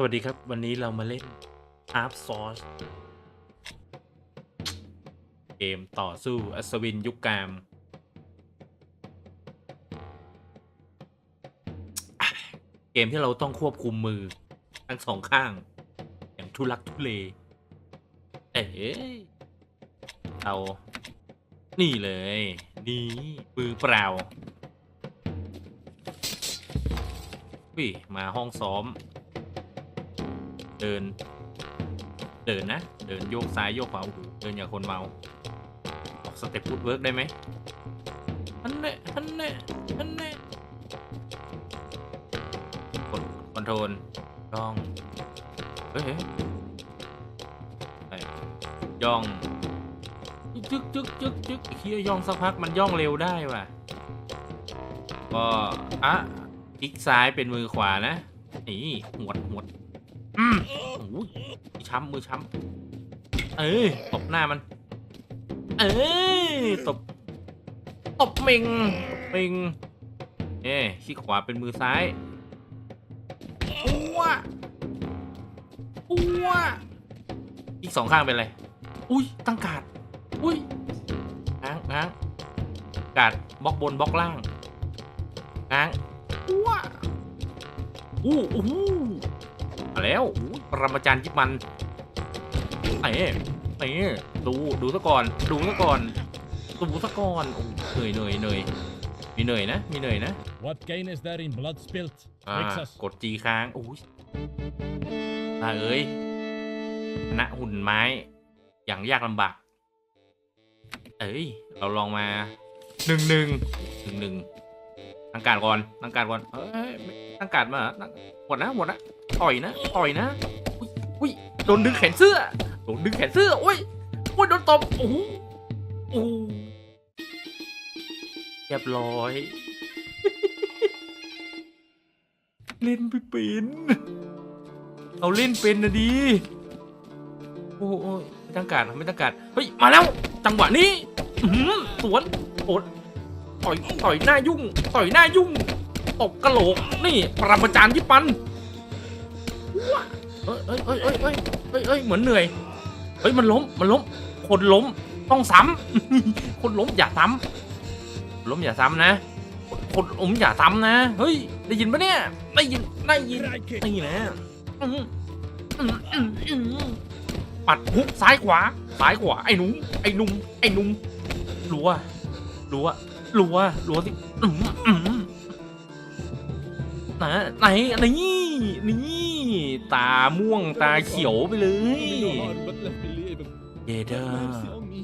สวัสดีครับ วันนี้เรามาเล่น Arp Source เกมต่อสู้อัศวินยุคกาม เกมที่เราต้องควบคุมมือ ทั้งสองข้าง อย่างทุลักทุเล เอ๋เรา นี่เลย นี่ มือเปล่าอุ้ยมาห้องซ้อม เดิน เดินนะ เดินโยกซ้ายโยกขวาโอ้โหเดินอย่างคนเมาออกสเต็ปฟุตเวิร์กได้ไหมฮันเน่ฮันเน่ฮันเน่กดคอนโทรลย่องเฮ้ยย่องจึ๊กจึ๊กจึ๊กจึ๊กเฮียย่องสักพักมันย่องเร็วได้ว่ะก็อะคลิกซ้ายเป็นมือขวานะ นี่หวด ช้ำมือช้ำเอ้ยตบหน้ามัน เอ้ยตบตบเมงตบเมงเอ้ขี้ขวาเป็นมือซ้ายอ้วอ้วอีกสองข้างเป็นอะไร อุ้ยตั้งการ์ดอุ้ยง้างง้างการ์ดบล็อกบนบล็อกล่างง้างอ้วอู้อู้หู มาแล้วอู้ปรมาจารย์ยิบมันเอ้เอ้ดูดูซะก่อน ดูซะก่อนดูซะก่อนโอ้เหนื่อยเหนื่อยเหนื่อยมีเหนื่อยนะ มีเหนื่อยนะ What gain is there in blood spilt? อ่า Rixus. กดจีค้างโอ้ยตาเอ้ยณหุ่นไม้ อย่างยากลำบาก เอ้ย เราลองมาหนึ่งหนึ่งหนึ่งหนึ่ง ตั้งการก่อนตั้งการก่อนเอ้ยไม่ตั้งการมาหมดนะหมดนะต่อยนะต่อยนะอุ้ยอุ้ยโดนดึงแขนเสื้อโดนดึงแขนเสื้ออุ้ยอุ้ยโดนตบโอ้โหโอ้เรียบร้อย เล่นไม่เป็นเอาเล่นเป็นนะดีโอ้โหไม่ต้องการไม่ต้องการเฮ้ยมาแล้ว จังหวะนี้สวนโอด ต่อยต่อยหน้ายุ่ง ต่อยหน้ายุ่งตบกระโหลกนี่ปรมาจารย์ยิปันว้าเอ้ยเอ้ยเอ้ยเอ้ยเอ้ยเอ้ยเหมือนเหนื่อยเฮ้ยมันล้มมันล้ม คนล้มต้องซ้ำคนล้มอย่าซ้ำล้มอย่าซ้ำนะ คนล้มอย่าซ้ำนะเฮ้ยได้ยินปะเนี่ยได้ยินได้ยินนี่นะปัดฮุกซ้ายขวาซ้ายขวาไอ้หนุ่มไอ้นุ่มไอ้นุ่มรัวรัว รัวรัวสิอื้ออื้อนะไหนนี่นี่ตาม่วงตาเขียวไปเลย Only no harm, but let me live. เยเดอ Mercy on me.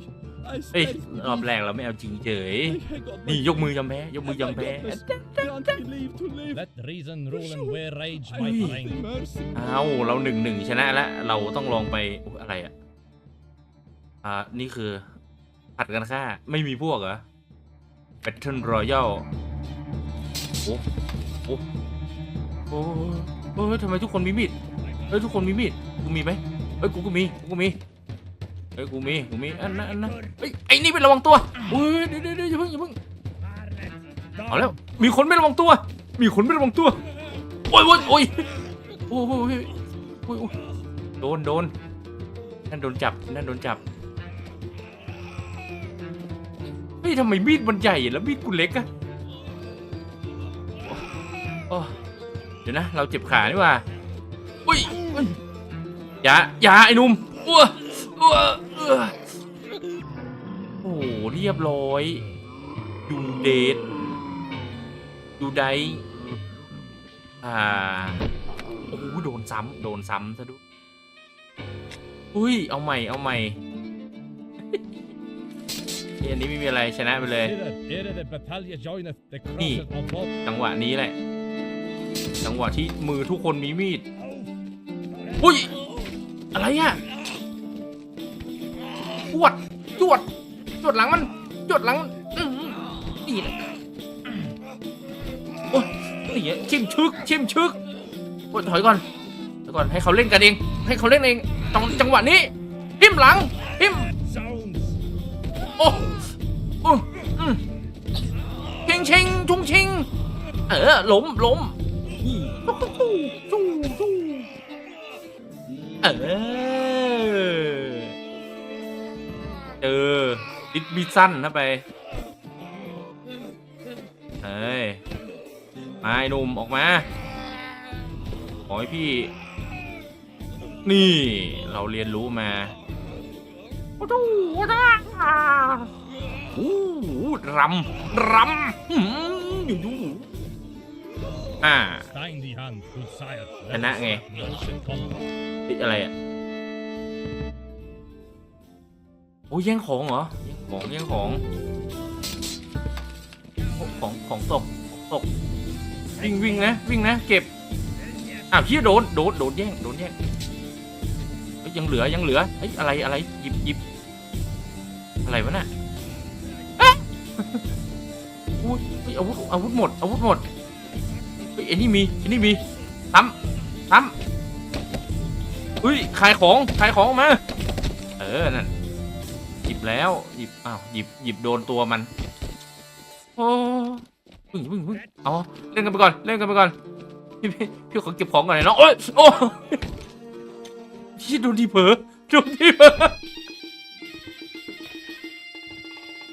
I เอ้ย stand รอบแรกเราไม่เอาจริงเฉย I got my นี่ยกมือยอมแพ้ยกมือยอม I แพ้ got my grant me leave to live. Let reason rule and wear rage, I my need friend. mercy. เอาเราหนึ่งหนึ่งชนะแล้วเราต้องลองไปอุ๊ยอะไรอะอ่านี่คือผัดกันฆ่าไม่มีพวกเหรอ Battle Royale โอ้โอ้โอ้เฮ้ยทำไมทุกคนมีมีดเฮ้ยทุกคนมีมีดกูมีไหมเฮ้ยกูก็มีกูก็มีเฮ้ยกูมีกูมีอันนั้นอันนั้นเฮ้ยไอ้นี่เป็นระวังตัวเฮ้ยเดี๋ยวเดี๋ยวเดี๋ยวอย่าเพิ่งอย่าเพิ่งเอาแล้วมีคนไม่ระวังตัว มีคนไม่ระวังตัวโอ้ยโอ้ยโอ้ยโอ้ยโอ้ยโอ้ยโอ้ยโดนโดนนั่นโดนจับนั่นโดนจับ ทำไมมีดมันใหญ่แล้วมีดกูเล็กอะอเดี๋ยวนะ เราเจ็บขานี่ว่าอุ้ยอุ้ยอย่าอย่าไอ้หนุ่มอ้วอ้วอ้วโอ้โหเรียบร้อยยูเดทยูไดอ่าโอ้โหโดนซ้ำโดนซ้ำซะด้วยอุ้ย เอาใหม่ เอาใหม่ อันนี้ไม่มีอะไรชนะไปเลย Hither, ere the battalion joineth the Ni. crosses of blood. จังหวะนี้แหละ จังหวะที่มือทุกคนมีมีดอุ้ย อะไรอะจวดจวดจวดหลังมันจวดหลังมันอื้อหือนี่แหละโอ้ยนี่ไงชิมชึก ชิมชึกโอ้ยถอยก่อนถอยก่อนให้เขาเล่นกันเอง ให้เขาเล่นเองจังจังหวะนี้พิมหลังพิมโอ้ ชิงชุงชิง เออล้มล้มนี่จู้จู้จู้เออเจอดิดบิสั้นนะไปเฮ้ยมาไอ้หนุ่มออกมา ขอให้พี่ นี่เราเรียนรู้มาโอ้โห โอ้รำรำหืมอยู่ดูอ่า Stein die Hand, good sire. Cái nạ nghe. Motion come. เฮ้ยอะไรอะโอ้ยแย่งของเหรอแย่งของแย่งของ ของของตกตกวิ่งวิ่งนะวิ่งนะเก็บอ้าวเฮียโดนโดนโดนแย่งโดนแย่งยังเหลือยังเหลือเฮ้ยอะไรอะไรหยิบหยิบอะไรวะน่ะ อุ้ยอาวุธอาวุธหมดอาวุธหมดเฮ้ยไอ้นี่มีไอ้นี่มีซ้ำซ้ำอุ้ยขายของขายของมาเออนั่นหยิบแล้วหยิบอ้าวหยิบหยิบโดนตัวมันโอ้พึ่งพึ่งพึ่งเอาเล่นกันไปก่อนเล่นกันไปก่อนพี่พี่พี่ขอเก็บของก่อนหน่อยเนาะโอ้ยโอ้พี่โดนที่เผลอโดนที่เผลอ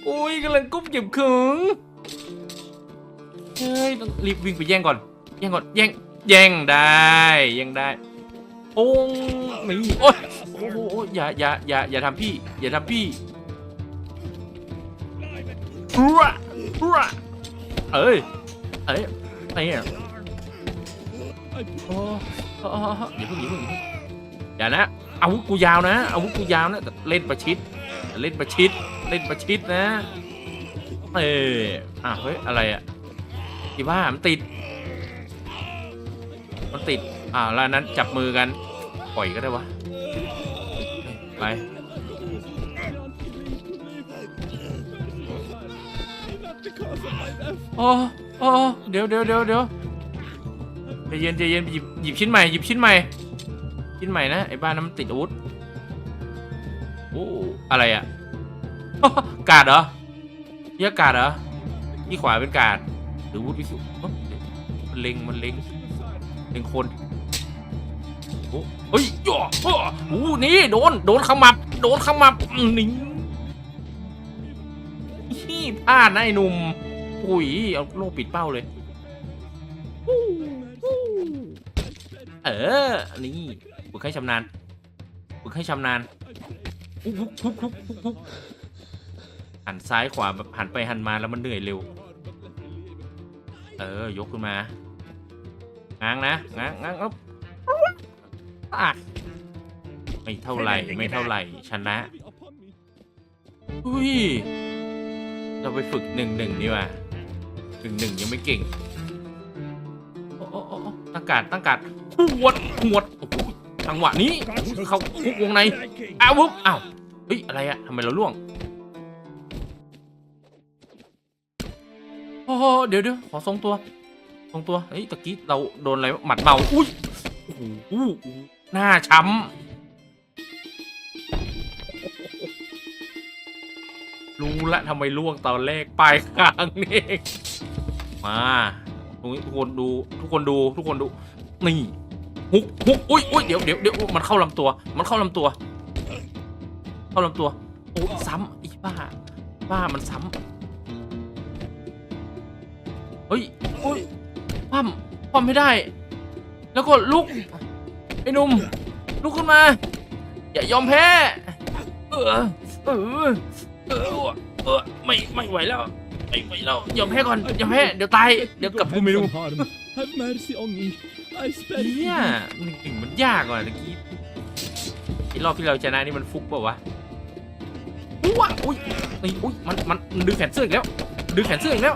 โอ้ยกำลังก้มเก็บของ เฮ้ยต้องรีบวิ่งไปแย่งก่อน แย่งก่อน แย่ง แย่งได้ แย่งได้ โอ้งนี่โอ้ยโอ้โหอย่าอย่าอย่าอย่าทำพี่ อย่าทำพี่รัวรัวเอ้ย เอ้ยไอ้เนี่ยโอ้โอ้โอ้โอ้อย่าเพิ่งอย่าเพิ่งอย่าพิ่งอย่านะอาวุธกูยาวนะอาวุธกูยาวนะเล่นประชิด เล่นประชิด เล่นประชิดนะ เอ้ยอะเฮ้ย อะไรอะ ที่ว่ามันติด มันติด อ่าแล้วนั้นจับมือกัน ปล่อยก็ได้วะ ไป โอ้โอ้เดี๋ยวเดี๋ยวเดี๋ยวเดี๋ยวใจเย็นใจเย็นหยิบหยิบชิ้นใหม่หยิบชิ้นใหม่ ชิ้นใหม่นะ ไอ้บ้านนั้นมันติดอาวุธโอ้อะไรอะกาดเหรอเรียกกาดเหรอที่ขวาเป็นกาด หรือวุฒิวิสุเอ้ยมันเล็งมันเล็งเล็งคนโอ้เฮ้ยย่อโอ้โหนี่โดนโดนขมับโดนขมับนี่นี่พลาดนะไอ้หนุ่มอุ้ยเอาโล่ปิดเป้าเลยเออ นี่ฝึกให้ชำนาญฝึกให้ชำนาญฮุกฮุกฮุกฮุกฮุกฮุกหันซ้ายขวาแบบหันไปหันมาแล้วมันเหนื่อยเร็ว เออยกขึ้นมาง้างนะง้างง้างอ๊บอะไม่เท่าไหร่ไม่เท่าไหร่ชนะ Upon me. อุ้ยเราไปฝึกหนึ่งหนึ่งดีกว่าหนึ่งหนึ่งยังไม่เก่งโอ้โอ้โอ้โอ้ตั้งการดตั้งการดหวดหวดโอ้โหจังหวะนี้โอ้โหเข้าคุกวงในอ้าวปุ๊บอ้าวเฮ้ยอะไรอะทำไมเราล่วง โอ้โหเดี๋ยวเดี๋ยวขอทรงตัวทรงตัวเฮ้ยตะกี้เราโดนอะไรหมัดเบาอุ้ยโอ้โหหน้าช้ำรู้ละทำไมล่วงตอนแรกปลายคางนี่มาตรงนี้ทุกคนดูทุกคนดูทุกคนดูนี่ฮุกฮุกอุ้ยอุ้ยเดี๋ยวเดี๋ยวเดี๋ยวมันเข้าลำตัว มันเข้าลำตัว เข้าลำตัวโอ้ซ้ำอีบ้าบ้ามันซ้ำ เฮ้ยอุ้ยปั้มปั้มไม่ได้ แล้วก็ลุก ไอ้หนุ่ม ลุกขึ้นมา อย่ายอมแพ้ เออ เออ เออ เออ ไม่ไม่ไหวแล้ว ไม่ไหวแล้ว ยอมแพ้ก่อน ยอมแพ้ เดี๋ยวตาย เดี๋ยวกลับภูมิรู้ Some harm. Have mercy on me. I spare เฮียหนึ่งหนึ่งมันยากกว่าตะกี้ไอ้รอบที่เราชนะนี่มันฟุกเปล่าวะอุ้ยอุ้ยนี่อุ้ยมันมันมันดึงแขนเสื้ออีกแล้ว ดึงแขนเสื้ออีกแล้ว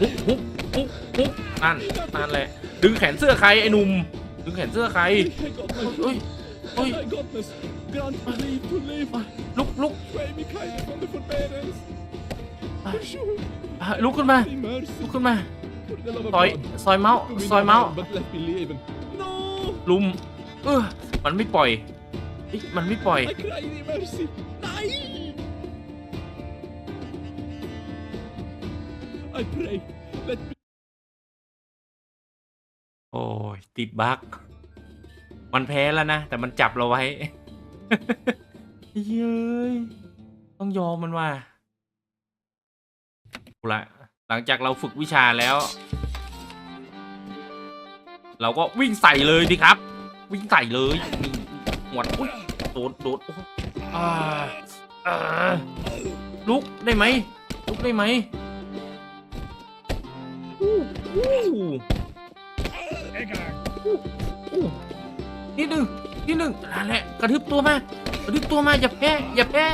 ฮุกฮุก ฮุกฮุกนั่นนั่นแหละ ดึงแขนเสื้อใครไอ้หนุ่ม ดึงแขนเสื้อใคร I got my เฮ้ยเฮ้ย My godness, grant me leave to live. ลุกลุก Pray me kindness on the forbearance. For sure, อะลุกขึ้นมา be mercy. ลุกขึ้นมา For the love of ซอย God. ซอยเมาส์ Do me ซอย no เมาส์ harm, But let me live. No! ลุม เออ มันไม่ปล่อยเฮ้ยมันไม่ปล่อย I cry thee mercy. Die! I pray, let me โอ้ยติดบั๊กมันแพ้แล้วนะ แต่มันจับเราไว้ เย้ยต้องยอมมันว่าละหลังจากเราฝึกวิชาแล้ว เราก็วิ่งใส่เลยดิครับ วิ่งใส่เลยหมดอุ๊ยโดดโดดอ่าอ่าลุกได้ไหมลุกได้ไหมอู้ นิดหนึ่งนิดหนึ่งนั่นแหละกระทึบตัวมากระทึบตัวมาอย่าแพ้อย่าแพ้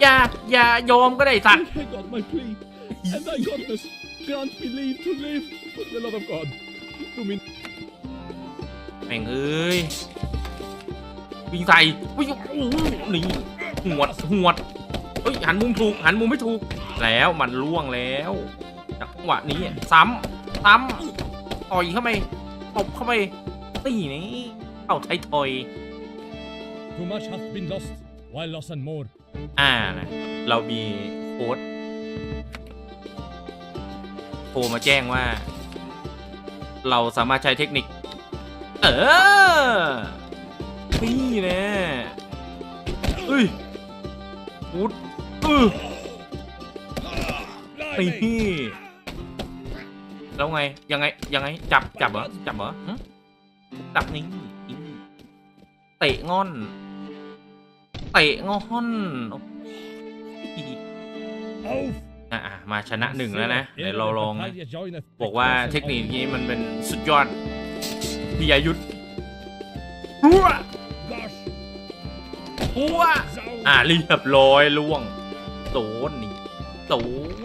อย่าอย่ายอมก็ได้สัตว์ I got my plea. And thy goodness, grant me leave to live for the love of God. Do me แม่งเอ้ยวิ่งใส่วิ่งโอ้โหนี่หวดหวดเอ้ยหันมุมถูกหันมุมไม่ถูก แล้วมันล่วงแล้วจังหวะนี้ซ้ำซ้ำต่อยเข้าไป ตบเข้าไปตีนี่เข้าไทยทอย Too much hath been lost, while loss and more. อ่านะเรามีโค้ดโทรมาแจ้งว่า เราสามารถใช้เทคนิค เออ นี่แนะเอ้ยพุดเออ Blimey! นี่ แล้วไง ยังไง ยังไง จับ จับเหรอ จับเหรอจับนี่เตะงอน เตะงอนอะมาชนะหนึ่งแล้วนะ เดี๋ยวเราลอง บอกว่าเทคนิคนี้มันเป็นสุดยอดพี่อายุทธหัวหัวอ่าเรียบร้อยล่วงโดนนี่โด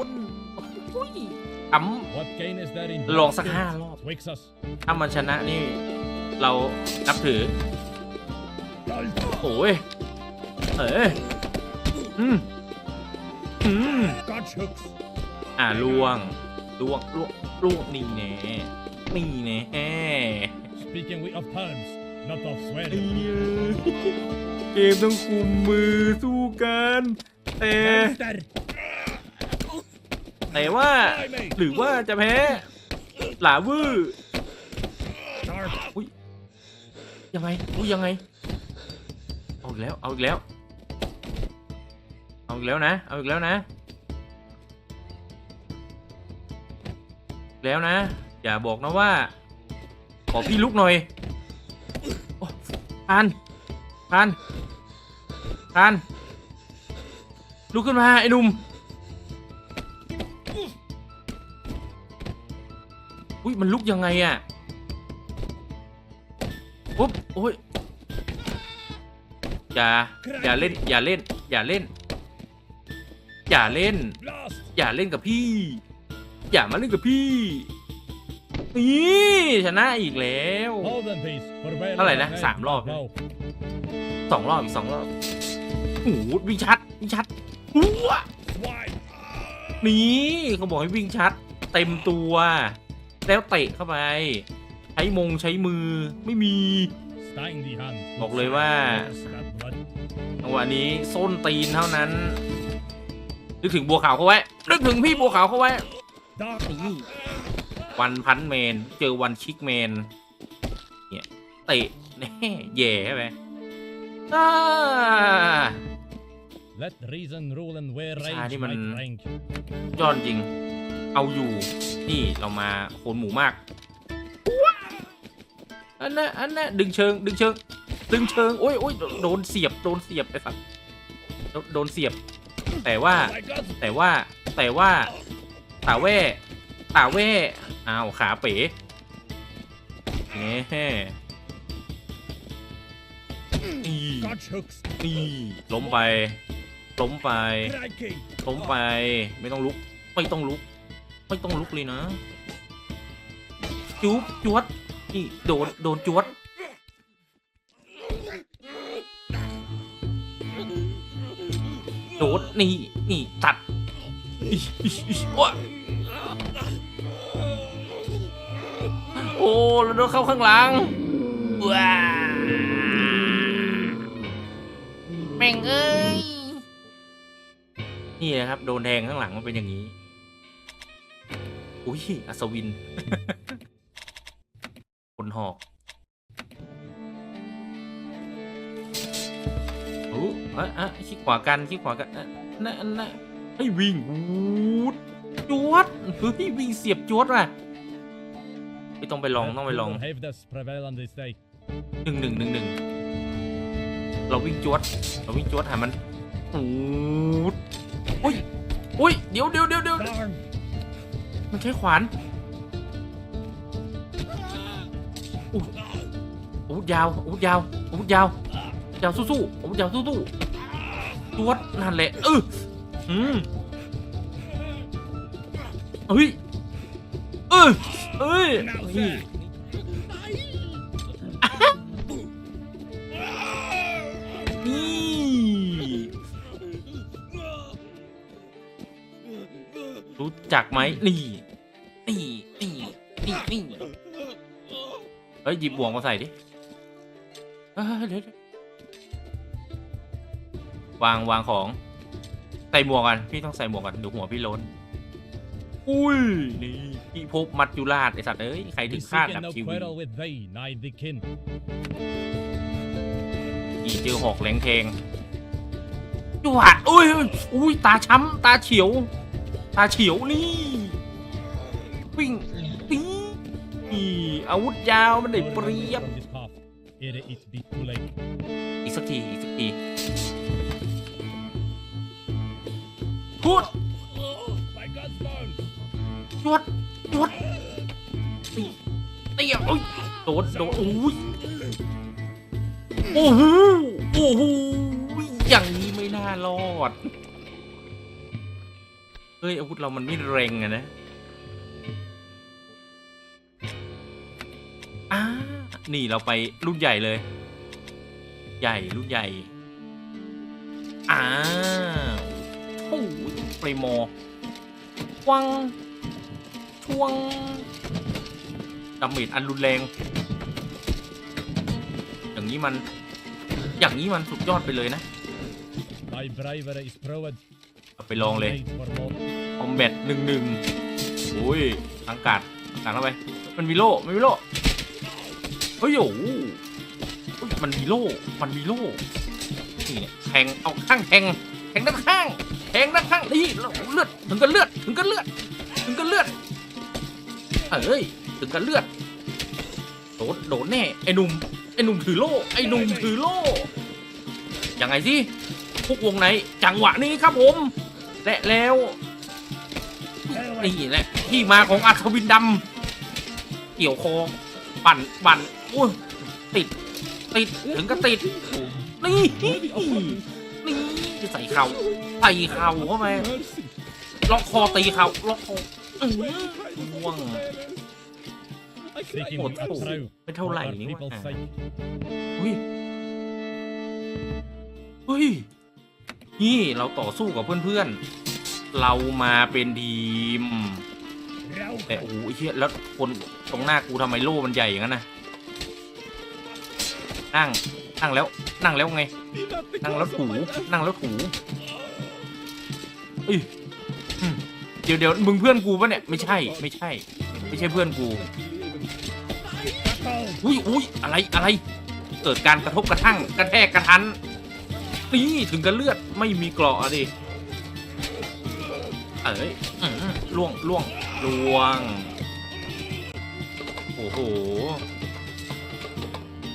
น ท What gain is there in ำลองสักห้ารอบ twixt us? ถ้ามันชนะนี่ เรานับถือ โอ้ยเอออืมอืม God hooks! อ่าล่วงล่วงล่วงล่วงนี่แน่นี่แน่ Speaking we of terms, not of ไอ้ swearing. เหี้ยเกมต้องคุมมือสู้กันแต่ Monster! แต่ว่าหรือว่าจะแพ้หลาวื้อ Sharp! ยังไงอุ้ยยังไงเอาอีกแล้วเอาอีกแล้วเอาอีกแล้วนะเอาอีกแล้วนะแล้วนะ อย่าบอกนะว่า ขอพี่ลุกหน่อยอ้ทานทานทานลุกขึ้นมาไอ้นุ่ม ยมันลุกยังไงอะปุ๊บโอ้ยอย่าอย่าเล่น อย่าเล่น อย่าเล่น อย่าเล่น อย่าเล่นกับพี่ อย่ามาเล่นกับพี่นี่ชนะอีกแล้วเท่าไหร่นะสามรอบสองรอบอีกสองรอบโอ้โหวิ่งชัดวิ่งชัดนี่เขาบอกให้วิ่งชัด เต็มตัว แล้วเตะเข้าไป ใช้มงใช้มือไม่มี Stein die Hand. บอกเลยว่า That blood. จังหวะนี้ส้นตีนเท่านั้น นึกถึงบัวขาวเขาไว้ นึกถึงพี่บัวขาวเขาไว้ Dark! นี่วันพันเมน เจอวันชิกเมน เนี่ยเตะแน่แย่ใช่ไหมอ่า Let reason rule and wear วิชา rage นี่มัน might rank. ยอดจริง เอาอยู่ นี่เรามาโคนหมูมาก อันน่ะอันน่ะดึงเชิง ดึงเชิง ดึงเชิง โอ้ยโอ้ยโดนเสียบ โดนเสียบไอ้สัตว์โดนเสียบ แต่ว่า แต่ว่า แต่ว่า ตาแว่ตาแว่อ้าวขาเป๋เน่นี่นี่ล้มไป ล้มไป ล้มไป ไม่ต้องลุก ไม่ต้องลุก ไม่ต้องลุกเลยนะ จุ๊บจวดนี่โดนโดนจวดโดดนี่ นี่ ตัดโอ้ยโอ้แล้วโดนเข้าข้างหลังว้าแม่งเอ้ย นี่นะครับ โดนแทงข้างหลังมันเป็นอย่างนี้ อุ้ยอัศวิน คนหอกเอะอะขี้ขวากันขี้ขวากันนะนะนะให้วิ่งวูดจวดเฮ้ยวิ่งเสียบจวดว่ะไม่ต้องไปลองต้องไปลองหนึ่งหนึ่งหนึ่งหนึ่งเราวิ่งจวด เราวิ่งจวดหามันวูดอุ้ยอุ้ยเดี๋ยวเดี๋ยวเดี๋ยวเดี๋ยว มันใช้ขวานอู้อาวุธยาวอาวุธยาวอาวุธยาวยาวสู้ๆอาวุธยาวสู้ๆจวดนั่นแหละเอออืมเฮ้ยเออเอ้ยนี่รู้จักไหมนี่ ยหยิบบ่วงมาใส่ดิเอ้ยเดี๋ยวเดี๋ยววางวางของ ใส่หมวกกัน พี่ต้องใส่หมวกกันเดี๋ยวหัวพี่ล้น อุ้ย นี่พี่พบมัจจุราชไอสัตว์เอ้ย ใครถึ We งคาด seek ดับ no ชีวิต quarrel with thee, nigh the kin. อีเจอหอกแหลงเทงจวดอุ้ยอุ้ยอุ้ยตาช้ำตาเฉียว ตาเฉียวนี่วิ่งนี่นี่ อาวุธยาวมันได้เปรียบ อีกสักทีอีกสักทีพูดจวดจวดตีตีอะโอ้ยโดนโดนโอ้ยโอ้โหโอ้โหอย่างนี้ไม่น่ารอด เฮ้ยอาวุธเรามันไม่แรงอะนะ นี่เราไปรุ่นใหญ่เลย ใหญ่รุ่นใหญ่ อ่าโอ้ยเปรโมวังช่วงดาเมจอันรุนแรง อย่างนี้มัน อย่างนี้มันสุดยอดไปเลยนะ Thy bravery is proved. เอาไปลองเลย Made for more. คอมแบทหนึ่งหนึ่งโอ้ยทังกัดกัดเข้าไป มันมีโล่มันมีโล่เฮ้ยโอ้โหเฮ้ยมันมีโล่ มันมีโล่ นี่เนี่ยแทง เอาข้างแทง แทงด้านข้าง แทงด้านข้าง นี่เลือด ถึงกันเลือด ถึงกันเลือด ถึงกันเลือด เอ้ย ถึงกันเลือด โดนโดนแน่ ไอ้หนุ่ม ไอ้หนุ่มถือโล่ ไอ้หนุ่มถือโล่ ยังไงสิพวกวงไหน จังหวะนี้ครับผม และแล้ว นี่แหละที่มาของอัศวินดำ เกี่ยวคอ ปั่นปั่นอุ้ยติด ติด ถึงก็ติด นี่ นี่จะใส่เข่าใส่เข่าเข้าไปล็อกคอตีเข่าล็อกคอง่วง I cry Seeking Oh, a oh. trow ไม่เท่าไหร่นี่ว่า sake. เฮ้ยเฮ้ย นี่เราต่อสู้กับเพื่อนๆ เรามาเป็นทีม แต่โอ้โหไอ้เหี้ยแล้วคน ตรงหน้ากูทำไมโล่มันใหญ่อย่างนั้นนะนั่ง นั่งแล้ว นั่งแล้วไง นั่งแล้วถูนั่งแล้วถูเอ้ยเดี๋ยวเดี๋ยวมึงเพื่อนกูปะเนี่ย ไม่ใช่ ไม่ใช่ ไม่ใช่เพื่อนกู อุ้ยอุ้ยอะไร อะไร เกิดการกระทบกระทั่ง กระแทกกระทัน นี่ถึงกันเลือด ไม่มีกรอะดิ เอ้ยล่วงล่วงล่วง อ้โห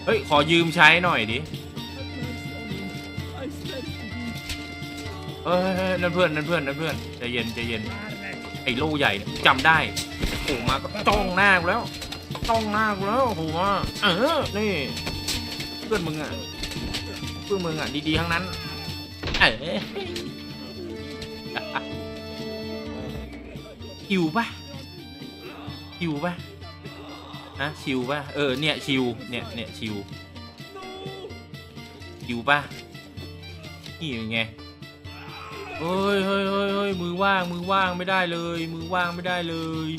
เฮ้ย ขอยืมใช้หน่อยดิ เอ้ยนั่นเพื่อนนั่นเพื่อนนั่นเพื่อนใจเย็นใจเย็น ไอ้โล่ใหญ่เนี่ยจำได้โผล่มาก็จ้องหน้ากูแล้วจ้องหน้ากูแล้วโอ้โหเออนี่เพื่อนมึงอะเพื่อนมึงอะดีๆทั้งนั้นเอ๋ชิวปะชิวปะ ฮะชิวป่ะ เออ เนี่ย ชิว เนี่ย เนี่ย ชิว ชิวป่ะ นี่เป็นไงเฮ้ยเฮ้ยเฮ้ยเฮ้ยมือว่าง มือว่างไม่ได้เลย มือว่างไม่ได้เลย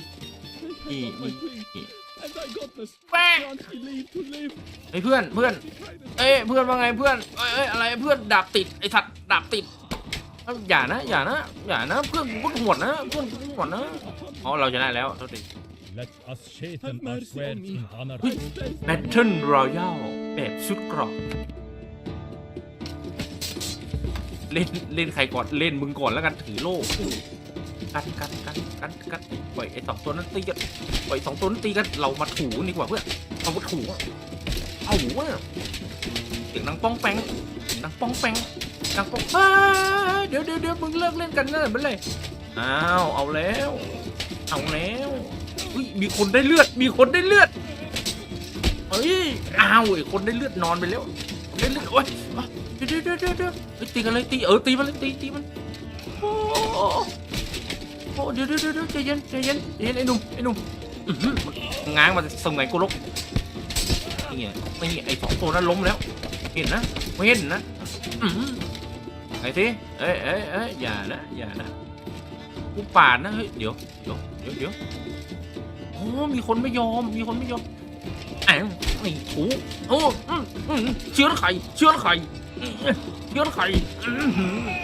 Take Nhị, help of my nhị, queen, nhị. and thy godness Quack. grant me leave to live. เฮ้เพื่อน เพื่อน เอ้ย เพื่อนว่าไงเพื่อน เอ้ยเอ้ยอะไร เพื่อนดาบติด ไอ้สัตว์ดาบติดอย่านะ อย่านะ อย่านะ เพื่อนกูก็หวดนะ เพื่อนกูก็หวดนะ อ๋อ เราชนะแล้วโทษที Let us shapen Have our mercy swords on me. in honor. I stand แบทเทิลรอยัลแบบชุดเกรอบเล่นเล่นใครก่อนเล่นมึงก่อนแล้วกันถือโล่กันกันกันกันกันปล่อยไอ้สองตัวนั้นตีกันปล่อยสองตัวนั้นตีกันเรามาถูดีกว่าเพื่อนเรามาถูเอาวะเสียงดังป้องแปงดังป้องแปงดังป้องอ้าเดี๋ยวเดี๋ยวเดี๋ยวมึงเลิกเล่นกันเนิ่นไปเลยอ้าวเอาแล้ว เอาแล้ว อุ้ยมีคนได้เลือด มีคนได้เลือดเอ้ยอ้าวไอ้คนได้เลือดนอนไปแล้วได้เลือดโอ๊ยอะเดี๋ยวเดี๋ยวเดี๋ยวเดี๋ยวเดี๋ยวเอ้ยตีกันเลยตีเออตีมันเลยตีตีมันโอ้โอ้โอ้เดี๋ยวเดี๋ยวเดี๋ยวเดี๋ยวใจเย็นใจเย็นใจเย็นไอ้หนุ่มไอ้หนุ่มอื้อหือมันง้างมาสมัยกูลกนี่ไงนี่ไอ้สองตัวนั้นล้มแล้ว เห็นนะไม่เห็นนะอื้อหือไอ้ทีเอ้ยเอ้ยเอ้ยอย่านะอย่านะกูปาดนะเฮ้ยเดี๋ยวเดี๋ยวเดี๋ยวเดี๋ยว โอ้มีคนไม่ยอม มีคนไม่ยอมแองนี่โอ้โอ้เชื้อไข่ เชื้อไข่เชื้อไข่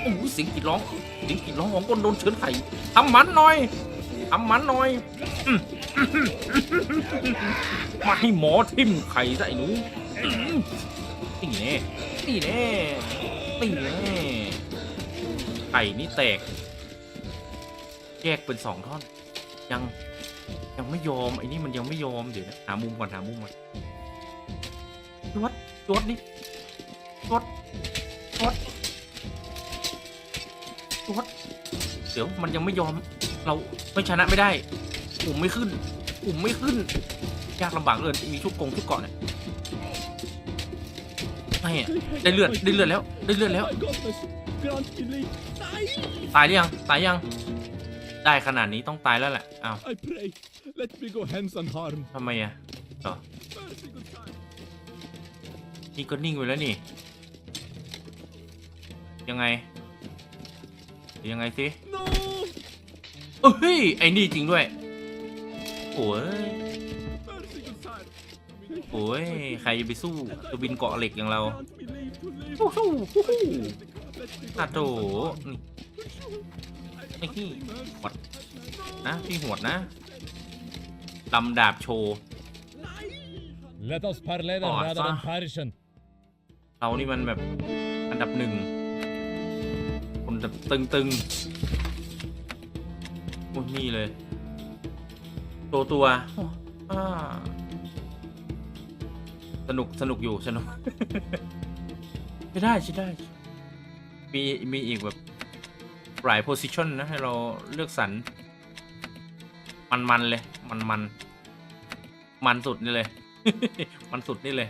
โอ้โหเสียงกรีดร้องเสียงกรีดร้องของคนโดนเชื้อไข่ทำมันหน่อยทำมันหน่อย มาให้หมอทิ่มไข่ซะไอ้หนูนี่แน่นี่แน่นี่แน่ไข่นี่แตก แยกเป็นสองท่อน ยัง ยังไม่ยอมไอ้นี่มันยังไม่ยอมเดี๋ยวนะหามุมก่อนหามุมก่อนจวดจวดนี่จวดจวดจวดเดี๋ยวมันยังไม่ยอม เราไม่ชนะไม่ได้อุ่มไม่ขึ้นอุ่มไม่ขึ้น ยากลำบากเลยมีชุดกงชุดเกาะเนี่ยไม่อะได้เลือดได้เลือดแล้ว ได้เลือดแล้ว My goodness! Grant me leave. Die! ตายหรือยังตายยัง ได้ขนาดนี้ต้องตายแล้วแหละ อ้าว I pray, let me go hence unharmed. ทำไมอะ Mercy, good time. นี่ก็นิ่งไปแล้วนี่ ยังไงยังไงสิ No! เฮ้ย ไอ้นี่จริงด้วย โอ้ย Mercy, good time. โอ้ย ใครจะไปสู้ตัวบินเกาะเหล็กอย่างเรา Grant me leave to live. โอ้โหโอ้โห Let me go อาโถ hence นี่ I ไอ้ที่ mercy. หวดนะพี่หวดนะลำดาบโชว์ Let us parley then Oh, rather than fuck. perishen. เรานี่มันแบบอันดับหนึ่งคนแบบตึงๆโอ้ยนี่เลย ตัวตัวอ่าสนุกสนุกอยู่สนุกใช่ได้ใช่ได้ มีมีอีกแบบ หลายโพสิชันนะ ให้เราเลือกสรรมันมันเลย มันมันมันสุดนี่เลย มันสุดนี่เลย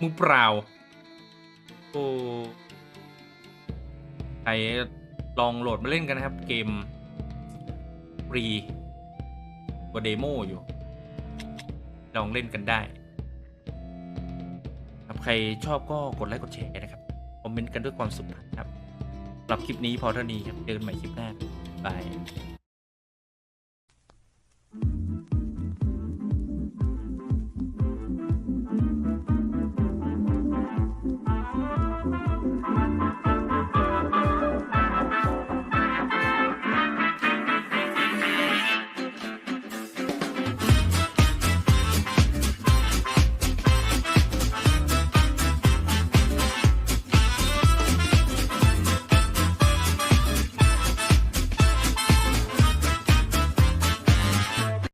มือเปล่า โอ้ใครลองโหลดมาเล่นกันนะครับ เกมฟรีกว่าเดโมอยู่ ลองเล่นกันได้ครับใครชอบก็กดไลค์กดแชร์นะครับ คอมเมนต์กันด้วยความสุขนะครับ รับคลิปนี้พอเท่านี้ครับเจอกันใหม่คลิปหน้าบาย